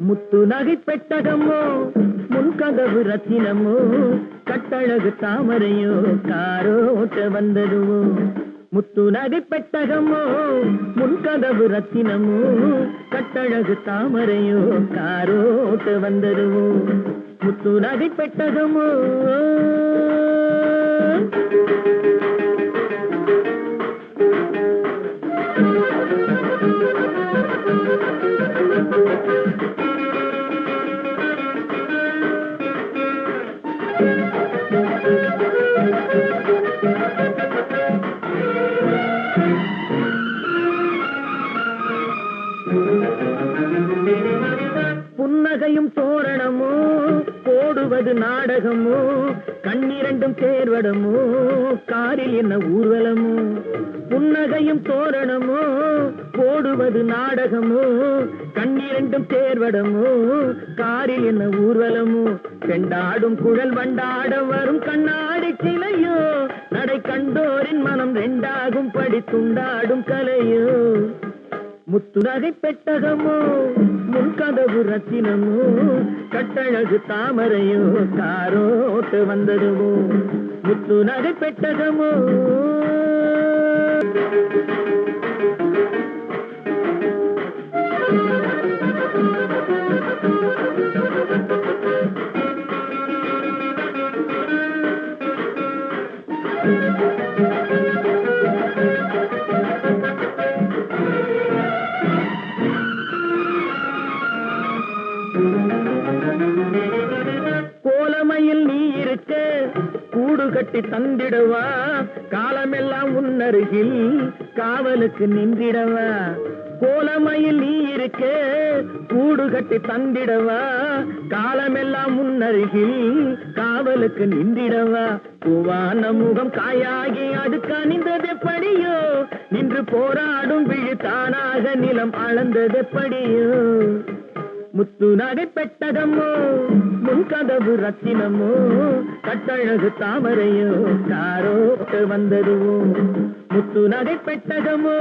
முத்து நகை பெட்டகமோ கதவு ரத்தினமோ கட்டழகு தாமரையோ காரோட்ட வந்ததுவோ. முத்து நகை பெட்டகமோ முன்கதவு ரத்தினமோ கட்டழகு தாமரையோ காரோட்ட வந்ததுவோ. முத்து நகை பெட்டகமோ. புன்னகையும் தோரணமோ? போடுவது நாடகமோ? கண்ணிரண்டும் தேர்வடமோ? காரில் என்ன ஊர்வலமோ? புன்னகையும் தோரணமோ? போடுவது நாடகமோ? கண்ணிரண்டும் தேர்வடமோ? காரில் என்ன ஊர்வலமோ? செண்டாடும் குழல் வண்டாட வரும் கண்ணாடி சிலையோ? நடை கண்டோரின் மனம் ரெண்டாகும் படி துண்டாடும் கலையோ? முத்துநகை பெட்டகமோ முன்கதவு ரத்தினமோ கட்டழகு தாமரையோ காரோட்டு வந்ததுமோ முத்து நகை பெட்டகமோ. கோலமையில் நீ இருக்க கூடு கட்டி தந்திடவா? காலமெல்லாம் உன்னருகில் காவலுக்கு நின்றிடவா? கோலமையில் நீ இருக்க கூடு கட்டி தந்திடவா? காலமெல்லாம் முன்னருகில் காவலுக்கு நின்றிடவா? பூவான முகம் காயாகி அது கனிந்தது நின்று போராடும் விழு தானாக நிலம் அளந்தது முத்து நடை பெட்டகமோ முன்கதவு ரத்தினமோ கட்டழகு தாமரையோ காரோட்டு வந்ததுவோ முத்து நடை பெட்டகமோ